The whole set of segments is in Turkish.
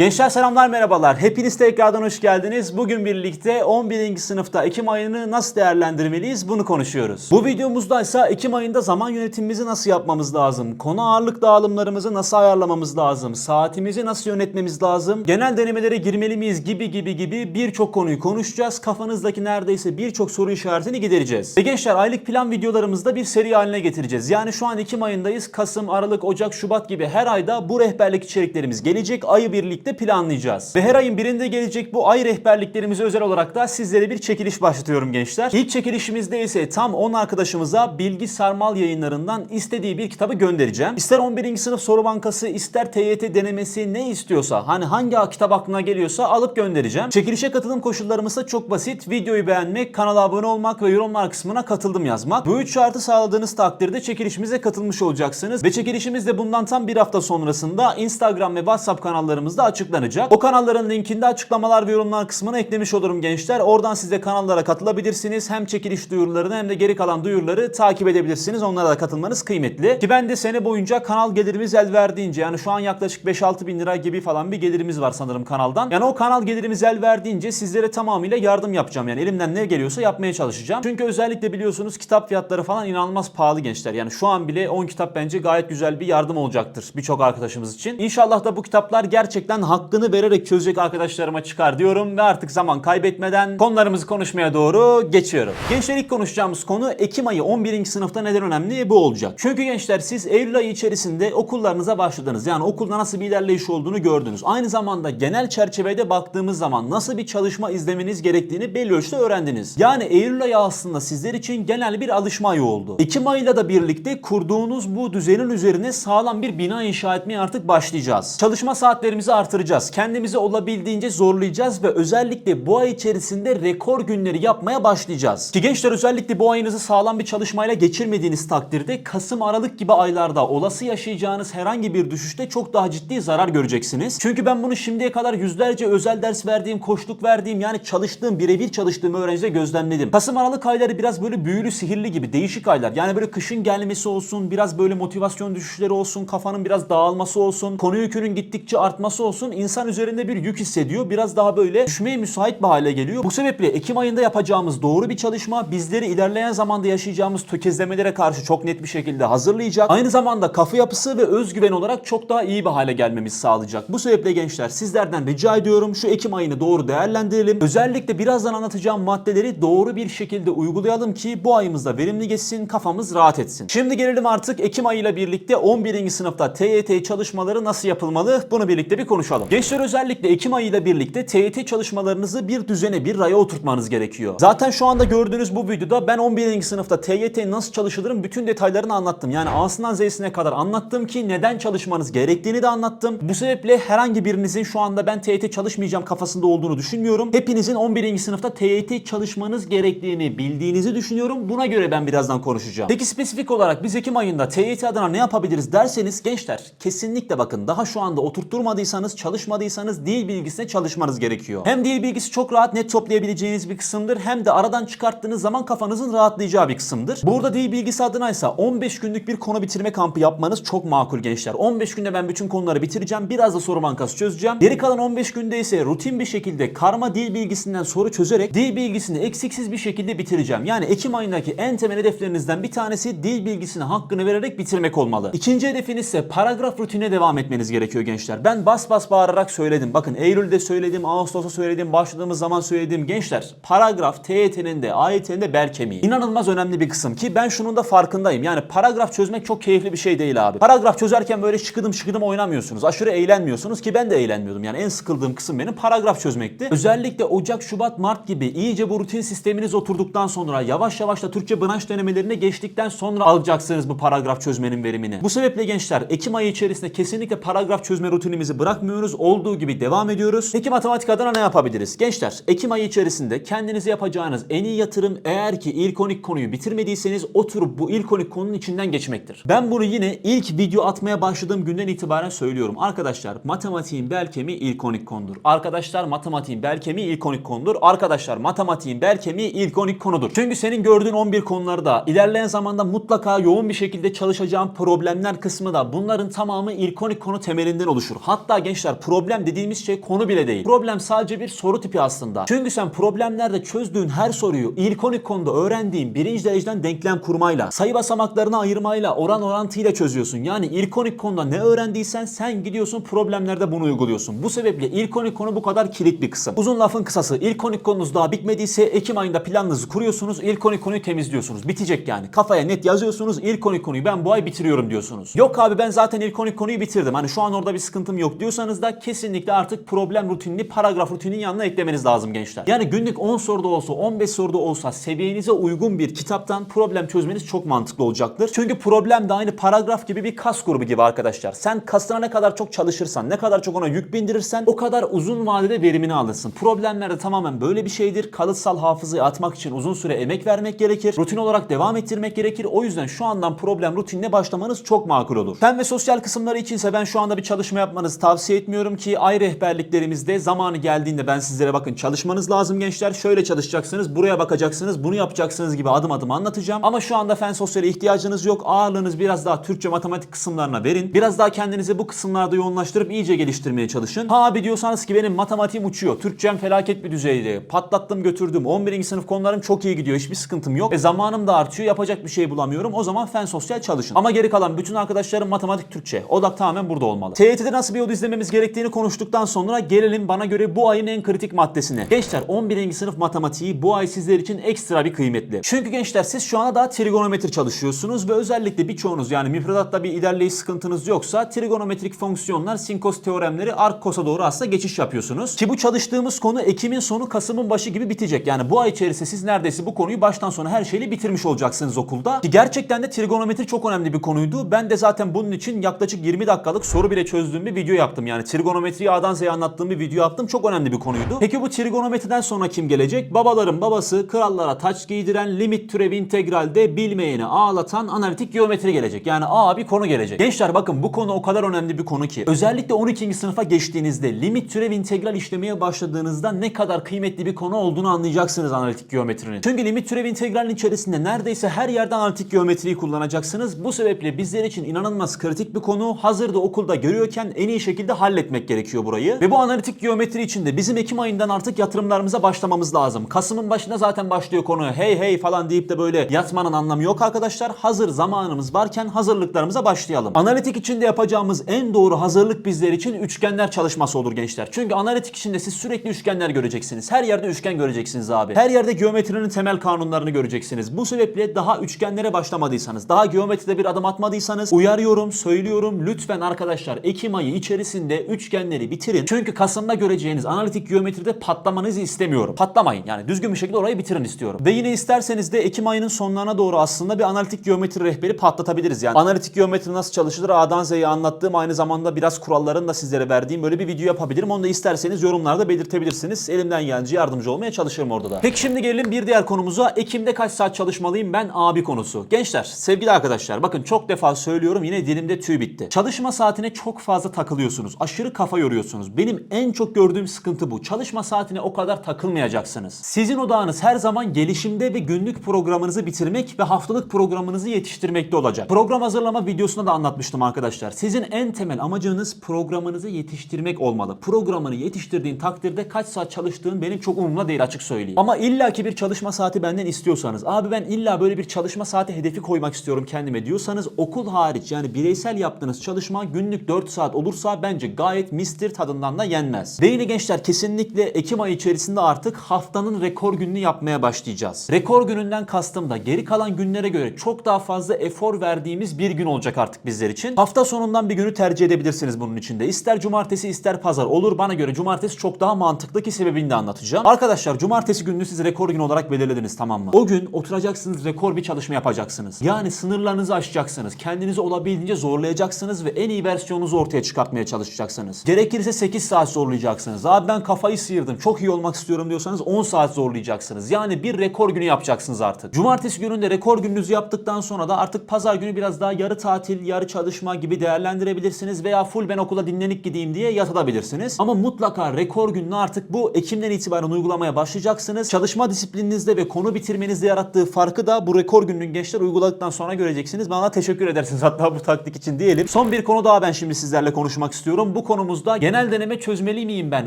Gençler selamlar merhabalar. Hepiniz tekrardan hoş geldiniz. Bugün birlikte 11. sınıfta Ekim ayını nasıl değerlendirmeliyiz bunu konuşuyoruz. Bu videomuzda ise Ekim ayında zaman yönetimimizi nasıl yapmamız lazım? Konu ağırlık dağılımlarımızı nasıl ayarlamamız lazım? Saatimizi nasıl yönetmemiz lazım? Genel denemelere girmeli miyiz gibi gibi gibi birçok konuyu konuşacağız. Kafanızdaki neredeyse birçok soru işaretini gidereceğiz. Ve gençler aylık plan videolarımızda bir seri haline getireceğiz. Yani şu an Ekim ayındayız. Kasım, Aralık, Ocak, Şubat gibi her ayda bu rehberlik içeriklerimiz gelecek. Ayı birlikte planlayacağız. Ve her ayın birinde gelecek bu ay rehberliklerimize özel olarak da sizlere bir çekiliş başlatıyorum gençler. İlk çekilişimizde ise tam 10 arkadaşımıza Bilgi Sarmal yayınlarından istediği bir kitabı göndereceğim. İster 11. sınıf soru bankası, ister TYT denemesi ne istiyorsa, hani hangi kitap aklına geliyorsa alıp göndereceğim. Çekilişe katılım koşullarımız da çok basit. Videoyu beğenmek, kanala abone olmak ve yorumlar kısmına katıldım yazmak. Bu üç şartı sağladığınız takdirde çekilişimize katılmış olacaksınız. Ve çekilişimiz de bundan tam bir hafta sonrasında Instagram ve WhatsApp kanallarımızda açıklanacak. O kanalların linkini de açıklamalar ve yorumlar kısmına eklemiş olurum gençler. Oradan siz de kanallara katılabilirsiniz. Hem çekiliş duyurularını hem de geri kalan duyuruları takip edebilirsiniz. Onlara da katılmanız kıymetli. Ki ben de sene boyunca kanal gelirimiz el verdiğince yani şu an yaklaşık 5-6 bin lira gibi falan bir gelirimiz var sanırım kanaldan. Yani o kanal gelirimiz el verdiğince sizlere tamamıyla yardım yapacağım. Yani elimden ne geliyorsa yapmaya çalışacağım. Çünkü özellikle biliyorsunuz kitap fiyatları falan inanılmaz pahalı gençler. Yani şu an bile 10 kitap bence gayet güzel bir yardım olacaktır birçok arkadaşımız için. İnşallah da bu kitaplar gerçekten hakkını vererek çözecek arkadaşlarıma çıkar diyorum ve artık zaman kaybetmeden konularımızı konuşmaya doğru geçiyorum. Gençler ilk konuşacağımız konu Ekim ayı 11. sınıfta neden önemli bu olacak. Çünkü gençler siz Eylül ayı içerisinde okullarınıza başladınız. Yani okulda nasıl bir ilerleyiş olduğunu gördünüz. Aynı zamanda genel çerçevede baktığımız zaman nasıl bir çalışma izlemeniz gerektiğini belli ölçüde öğrendiniz. Yani Eylül ayı aslında sizler için genel bir alışma ayı oldu. Ekim ayıyla da birlikte kurduğunuz bu düzenin üzerine sağlam bir bina inşa etmeye artık başlayacağız. Çalışma saatlerimizi artıracağız. Kendimizi olabildiğince zorlayacağız ve özellikle bu ay içerisinde rekor günleri yapmaya başlayacağız. Ki gençler özellikle bu ayınızı sağlam bir çalışmayla geçirmediğiniz takdirde Kasım Aralık gibi aylarda olası yaşayacağınız herhangi bir düşüşte çok daha ciddi zarar göreceksiniz. Çünkü ben bunu şimdiye kadar yüzlerce özel ders verdiğim, koçluk verdiğim yani çalıştığım, birebir çalıştığım öğrencide gözlemledim. Kasım Aralık ayları biraz böyle büyülü, sihirli gibi değişik aylar. Yani böyle kışın gelmesi olsun, biraz böyle motivasyon düşüşleri olsun, kafanın biraz dağılması olsun, konu yükünün gittikçe artması olsun insan üzerinde bir yük hissediyor. Biraz daha böyle düşmeye müsait bir hale geliyor. Bu sebeple Ekim ayında yapacağımız doğru bir çalışma bizleri ilerleyen zamanda yaşayacağımız tökezlemelere karşı çok net bir şekilde hazırlayacak. Aynı zamanda kafa yapısı ve özgüven olarak çok daha iyi bir hale gelmemizi sağlayacak. Bu sebeple gençler sizlerden rica ediyorum şu Ekim ayını doğru değerlendirelim. Özellikle birazdan anlatacağım maddeleri doğru bir şekilde uygulayalım ki bu ayımızda verimli geçsin, kafamız rahat etsin. Şimdi gelelim artık Ekim ayıyla birlikte 11. sınıfta TYT çalışmaları nasıl yapılmalı? Bunu birlikte bir konuşalım. Gençler özellikle Ekim ayıyla birlikte TYT çalışmalarınızı bir düzene, bir raya oturtmanız gerekiyor. Zaten şu anda gördüğünüz bu videoda ben 11. sınıfta TYT nasıl çalışılırım bütün detaylarını anlattım. Yani A'sından Z'sine kadar anlattım ki neden çalışmanız gerektiğini de anlattım. Bu sebeple herhangi birinizin şu anda ben TYT çalışmayacağım kafasında olduğunu düşünmüyorum. Hepinizin 11. sınıfta TYT çalışmanız gerektiğini bildiğinizi düşünüyorum. Buna göre ben birazdan konuşacağım. Peki spesifik olarak biz Ekim ayında TYT adına ne yapabiliriz derseniz gençler kesinlikle bakın daha şu anda oturtturmadıysanız, çalışmadıysanız dil bilgisine çalışmanız gerekiyor. Hem dil bilgisi çok rahat net toplayabileceğiniz bir kısımdır hem de aradan çıkarttığınız zaman kafanızın rahatlayacağı bir kısımdır. Burada dil bilgisi adına ise 15 günlük bir konu bitirme kampı yapmanız çok makul gençler. 15 günde ben bütün konuları bitireceğim. Biraz da soru bankası çözeceğim. Geri kalan 15 günde ise rutin bir şekilde karma dil bilgisinden soru çözerek dil bilgisini eksiksiz bir şekilde bitireceğim. Yani Ekim ayındaki en temel hedeflerinizden bir tanesi dil bilgisine hakkını vererek bitirmek olmalı. İkinci hedefiniz ise paragraf rutine devam etmeniz gerekiyor gençler. Ben bas bas bağırarak söyledim. Bakın Eylül'de söyledim, Ağustos'ta söyledim, başladığımız zaman söyledim. Gençler paragraf TYT'nin de AYT'nin de bel kemiği. İnanılmaz önemli bir kısım ki ben şunun da farkındayım. Yani paragraf çözmek çok keyifli bir şey değil abi. Paragraf çözerken böyle şıkıdım şıkıdım oynamıyorsunuz. Aşırı eğlenmiyorsunuz ki ben de eğlenmiyordum. Yani en sıkıldığım kısım benim paragraf çözmekti. Özellikle Ocak, Şubat, Mart gibi iyice bu rutin sisteminiz oturduktan sonra yavaş yavaş da Türkçe branş denemelerine geçtikten sonra alacaksınız bu paragraf çözmenin verimini. Bu sebeple gençler Ekim ayı içerisinde kesinlikle paragraf çözme rutinimizi bırakmıyoruz. Olduğu gibi devam ediyoruz. Peki matematik adına ne yapabiliriz? Gençler Ekim ayı içerisinde kendinize yapacağınız en iyi yatırım eğer ki ilk 12 konuyu bitirmediyseniz oturup bu ilk 12 konunun içinden geçmektir. Ben bunu yine ilk video atmaya başladığım günden itibaren söylüyorum. Arkadaşlar matematiğin bel kemiği ilk 12 konudur. Arkadaşlar matematiğin bel kemiği ilk 12 konudur. Arkadaşlar matematiğin bel kemiği ilk 12 konudur. Çünkü senin gördüğün 11 konularda ilerleyen zamanda mutlaka yoğun bir şekilde çalışacağın problemler kısmı da bunların tamamı ilk 12 konu temelinden oluşur. Hatta gençler Gençler problem dediğimiz şey konu bile değil. Problem sadece bir soru tipi aslında. Çünkü sen problemlerde çözdüğün her soruyu ilkonik konuda öğrendiğin birinci dereceden denklem kurmayla, sayı basamaklarını ayırmayla, oran orantıyla çözüyorsun. Yani ilkonik konuda ne öğrendiysen sen gidiyorsun problemlerde bunu uyguluyorsun. Bu sebeple ilkonik konu bu kadar kilit bir kısım. Uzun lafın kısası ilkonik konunuz daha bitmediyse Ekim ayında planınızı kuruyorsunuz. ilkonik konuyu temizliyorsunuz. Bitecek yani. Kafaya net yazıyorsunuz. ilkonik konuyu ben bu ay bitiriyorum diyorsunuz. Yok abi ben zaten ilkonik konuyu bitirdim. Hani şu an orada bir sıkıntım yok diyorsanız da kesinlikle artık problem rutinini paragraf rutininin yanına eklemeniz lazım gençler. Yani günlük 10 soruda olsa 15 soruda olsa seviyenize uygun bir kitaptan problem çözmeniz çok mantıklı olacaktır. Çünkü problem de aynı paragraf gibi bir kas grubu gibi arkadaşlar. Sen kasına ne kadar çok çalışırsan, ne kadar çok ona yük bindirirsen o kadar uzun vadede verimini alırsın. Problemlerde tamamen böyle bir şeydir. Kalıtsal hafızayı atmak için uzun süre emek vermek gerekir. Rutin olarak devam ettirmek gerekir. O yüzden şu andan problem rutinine başlamanız çok makul olur. Fen ve sosyal kısımları içinse ben şu anda bir çalışma yapmanızı tavsiye etmiyorum ki ay rehberliklerimizde zamanı geldiğinde ben sizlere bakın çalışmanız lazım gençler. Şöyle çalışacaksınız, buraya bakacaksınız, bunu yapacaksınız gibi adım adım anlatacağım. Ama şu anda fen sosyale ihtiyacınız yok. Ağırlığınız biraz daha Türkçe matematik kısımlarına verin. Biraz daha kendinizi bu kısımlarda yoğunlaştırıp iyice geliştirmeye çalışın. Ha abi diyorsanız ki benim matematiğim uçuyor. Türkçem felaket bir düzeyde. Patlattım götürdüm. 11. sınıf konularım çok iyi gidiyor. Hiçbir sıkıntım yok. E zamanım da artıyor. Yapacak bir şey bulamıyorum. O zaman fen sosyal çalışın. Ama geri kalan bütün arkadaşlarım matematik Türkçe. Odak tamamen burada olmalı. TYT'de nasıl bir yol izlememiz gerektiğini konuştuktan sonra gelelim bana göre bu ayın en kritik maddesine. Gençler 11. sınıf matematiği bu ay sizler için ekstra bir kıymetli. Çünkü gençler siz şu anda daha trigonometri çalışıyorsunuz ve özellikle birçoğunuz yani müfredatta bir ilerleyiş sıkıntınız yoksa trigonometrik fonksiyonlar, sinkos teoremleri, arc cos'a doğru aslında geçiş yapıyorsunuz. Ki bu çalıştığımız konu Ekim'in sonu Kasım'ın başı gibi bitecek. Yani bu ay içerisinde siz neredeyse bu konuyu baştan sona her şeyle bitirmiş olacaksınız okulda. Ki gerçekten de trigonometri çok önemli bir konuydu. Ben de zaten bunun için yaklaşık 20 dakikalık soru bile çözdüğüm bir video yaptım. Yani trigonometriyi A'dan Z'ye anlattığım bir video yaptım. Çok önemli bir konuydu. Peki bu trigonometriden sonra kim gelecek? Babaların babası krallara taç giydiren limit türevi integralde bilmeyeni ağlatan analitik geometri gelecek. Yani A bir konu gelecek. Gençler bakın bu konu o kadar önemli bir konu ki. Özellikle 12. sınıfa geçtiğinizde limit türev integral işlemeye başladığınızda ne kadar kıymetli bir konu olduğunu anlayacaksınız analitik geometrinin. Çünkü limit türev integralin içerisinde neredeyse her yerde analitik geometriyi kullanacaksınız. Bu sebeple bizler için inanılmaz kritik bir konu. Hazırda okulda görüyorken en iyi şekilde halletmek gerekiyor burayı. Ve bu analitik geometri içinde bizim Ekim ayından artık yatırımlarımıza başlamamız lazım. Kasım'ın başında zaten başlıyor konu. Hey hey falan deyip de böyle yatmanın anlamı yok arkadaşlar. Hazır zamanımız varken hazırlıklarımıza başlayalım. Analitik içinde yapacağımız en doğru hazırlık bizler için üçgenler çalışması olur gençler. Çünkü analitik içinde siz sürekli üçgenler göreceksiniz. Her yerde üçgen göreceksiniz abi. Her yerde geometrinin temel kanunlarını göreceksiniz. Bu sebeple daha üçgenlere başlamadıysanız, daha geometride bir adım atmadıysanız uyarıyorum, söylüyorum. Lütfen arkadaşlar Ekim ayı içerisinde üçgenleri bitirin. Çünkü Kasım'da göreceğiniz analitik geometride patlamanızı istemiyorum. Patlamayın yani düzgün bir şekilde orayı bitirin istiyorum. Ve yine isterseniz de Ekim ayının sonlarına doğru aslında bir analitik geometri rehberi patlatabiliriz. Yani analitik geometri nasıl çalışılır A'dan Z'ye anlattığım aynı zamanda biraz kurallarını da sizlere verdiğim böyle bir video yapabilirim. Onu da isterseniz yorumlarda belirtebilirsiniz. Elimden gelince yardımcı olmaya çalışırım orada da. Peki şimdi gelelim bir diğer konumuza. Ekim'de kaç saat çalışmalıyım ben abi konusu. Gençler, sevgili arkadaşlar bakın çok defa söylüyorum yine dilimde tüy bitti. Çalışma saatine çok fazla takılıyorsunuz. Aşırı kafa yoruyorsunuz. Benim en çok gördüğüm sıkıntı bu. Çalışma saatine o kadar takılmayacaksınız. Sizin odağınız her zaman gelişimde ve günlük programınızı bitirmek ve haftalık programınızı yetiştirmekte olacak. Program hazırlama videosunda da anlatmıştım arkadaşlar. Sizin en temel amacınız programınızı yetiştirmek olmalı. Programını yetiştirdiğin takdirde kaç saat çalıştığın benim çok umurumda değil açık söyleyeyim. Ama illaki bir çalışma saati benden istiyorsanız, abi ben illa böyle bir çalışma saati hedefi koymak istiyorum kendime diyorsanız okul hariç yani bireysel yaptığınız çalışma günlük 4 saat olursa bence gayet mistir tadından da yenmez. Yine gençler kesinlikle Ekim ayı içerisinde artık haftanın rekor gününü yapmaya başlayacağız. Rekor gününden kastım da geri kalan günlere göre çok daha fazla efor verdiğimiz bir gün olacak artık bizler için. Hafta sonundan bir günü tercih edebilirsiniz bunun içinde. İster cumartesi ister pazar olur. Bana göre cumartesi çok daha mantıklı ki sebebini de anlatacağım. Arkadaşlar cumartesi gününü siz rekor gün olarak belirlediniz tamam mı? O gün oturacaksınız rekor bir çalışma yapacaksınız. Yani sınırlarınızı aşacaksınız. Kendinizi olabildiğince zorlayacaksınız ve en iyi versiyonunuzu ortaya çıkartmaya çalışacaksınız. Gerekirse 8 saat zorlayacaksınız. Abi ben kafayı sıyırdım çok iyi olmak istiyorum diyorsanız 10 saat zorlayacaksınız. Yani bir rekor günü yapacaksınız artık. Cumartesi gününde rekor gününüzü yaptıktan sonra da artık pazar günü biraz daha yarı tatil, yarı çalışma gibi değerlendirebilirsiniz veya full ben okula dinlenik gideyim diye yatabilirsiniz. Ama mutlaka rekor gününü artık bu Ekim'den itibaren uygulamaya başlayacaksınız. Çalışma disiplininizde ve konu bitirmenizde yarattığı farkı da bu rekor gününün gençler uyguladıktan sonra göreceksiniz. Bana teşekkür edersiniz hatta bu taktik için diyelim. Son bir konu daha ben şimdi sizlerle konuşmak istiyorum. Bu bu konumuzda genel deneme çözmeli miyim ben?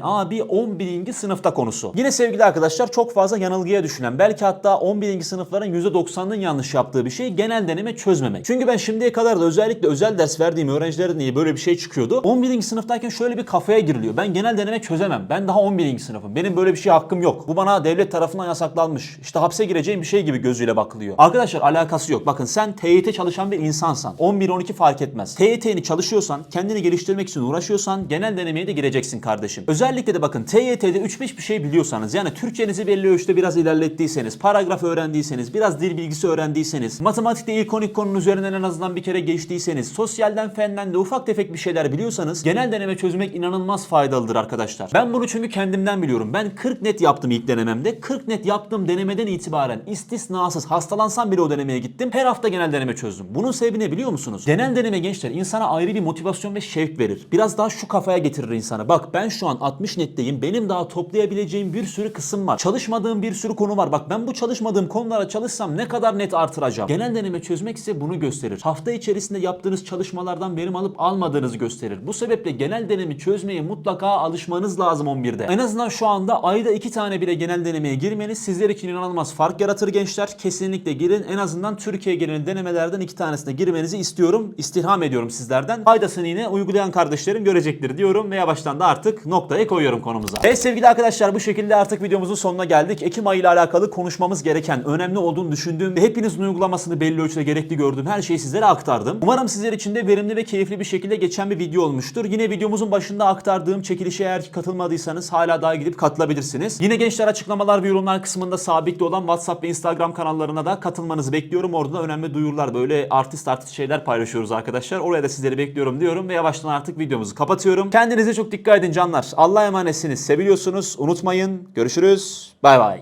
Abi 11. sınıfta konusu. Yine sevgili arkadaşlar çok fazla yanılgıya düşünen belki hatta 11. sınıfların %90'ının yanlış yaptığı bir şey genel deneme çözmemek. Çünkü ben şimdiye kadar da özellikle özel ders verdiğim öğrencilerin diye böyle bir şey çıkıyordu. 11. sınıftayken şöyle bir kafaya giriliyor. Ben genel deneme çözemem. Ben daha 11. sınıfım. Benim böyle bir şey hakkım yok. Bu bana devlet tarafından yasaklanmış. İşte hapse gireceğim bir şey gibi gözüyle bakılıyor. Arkadaşlar alakası yok. Bakın sen TYT çalışan bir insansan. 11-12 fark etmez. TYT'ni çalışıyorsan, kendini geliştirmek için uğraşıyorsan genel denemeye de gireceksin kardeşim. Özellikle de bakın TYT'de 3-5 bir şey biliyorsanız yani Türkçenizi belli ölçüde biraz ilerlettiyseniz, paragraf öğrendiyseniz, biraz dil bilgisi öğrendiyseniz, matematikte ilk 12 konunun üzerinden en azından bir kere geçtiyseniz, sosyalden fenden de ufak tefek bir şeyler biliyorsanız genel deneme çözmek inanılmaz faydalıdır arkadaşlar. Ben bunu çünkü kendimden biliyorum. Ben 40 net yaptım ilk denememde. 40 net yaptığım denemeden itibaren istisnasız hastalansam bile o denemeye gittim. Her hafta genel deneme çözdüm. Bunun sebebi ne biliyor musunuz? Genel deneme gençler insana ayrı bir motivasyon ve şevk verir. Biraz daha şu kafaya getirir insana. Bak ben şu an 60 netteyim. Benim daha toplayabileceğim bir sürü kısım var. Çalışmadığım bir sürü konu var. Bak ben bu çalışmadığım konulara çalışsam ne kadar net artıracağım. Genel deneme çözmek ise bunu gösterir. Hafta içerisinde yaptığınız çalışmalardan verim alıp almadığınızı gösterir. Bu sebeple genel denemi çözmeye mutlaka alışmanız lazım 11'de. En azından şu anda ayda iki tane bile genel denemeye girmeniz sizler için inanılmaz fark yaratır gençler. Kesinlikle girin. En azından Türkiye genelinde denemelerden iki tanesine girmenizi istiyorum. İstirham ediyorum sizlerden. Faydasını yine uygulayan kardeşlerim görecektir diyorum ve yavaştan da artık noktayı koyuyorum konumuza. Evet sevgili arkadaşlar bu şekilde artık videomuzun sonuna geldik. Ekim ayı ile alakalı konuşmamız gereken, önemli olduğunu düşündüğüm ve hepinizin uygulamasını belli ölçüde gerekli gördüğüm her şeyi sizlere aktardım. Umarım sizler için de verimli ve keyifli bir şekilde geçen bir video olmuştur. Yine videomuzun başında aktardığım çekilişe eğer katılmadıysanız hala daha gidip katılabilirsiniz. Yine gençler açıklamalar ve yorumlar kısmında sabitli olan WhatsApp ve Instagram kanallarına da katılmanızı bekliyorum. Orada da önemli duyurular böyle artist artist şeyler paylaşıyoruz arkadaşlar. Oraya da sizleri bekliyorum diyorum ve yavaştan artık videomuzu kapatıyorum. Kendinize çok dikkat edin canlar. Allah'a emanetsiniz. Seviliyorsunuz. Unutmayın. Görüşürüz. Bay bay.